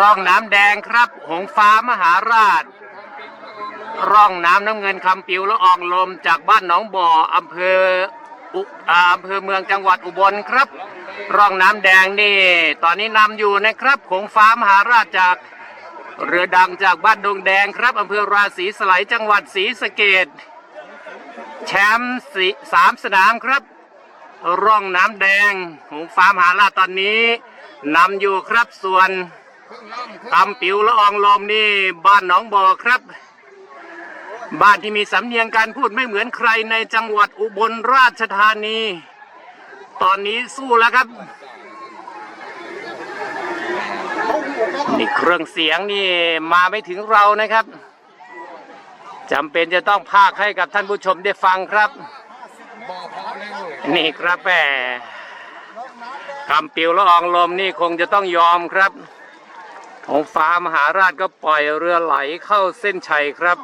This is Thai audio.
ร่องน้ำแดงครับ หงฟ้ามหาราช ร่องน้ำน้ำเงินคำปิวและอองลมจากบ้านหนองบ่ออำเภออุอ่าอำเภอเมืองจังหวัดอุบลครับ ร่องน้ำแดงนี่ ตอนนี้นำอยู่นะครับหงฟ้ามหาราชจากเรือดังจากบ้านดงแดงครับอำเภอราศีสไลจังหวัดศรีสะเกดแชมป์สสามสนามครับ ร่องน้ำแดงหงฟ้ามหาราชตอนนี้นำอยู่ครับส่วน ตำปิวละอองลมนี่บ้านหนองบ่อครับ บ้านที่มีสำเนียงการพูดไม่เหมือนใครในจังหวัดอุบลราชธานี ตอนนี้สู้แล้วครับนี่เครื่องเสียงนี่มาไม่ถึงเรานะครับจำเป็นจะต้องพากให้กับท่านผู้ชมได้ฟังครับ นี่ครับแหมคำปิวละอองลมนี่คงจะต้องยอมครับ ของฟ้ามหาราชก็ปล่อยเรือไหลเข้าเส้นชัยครับ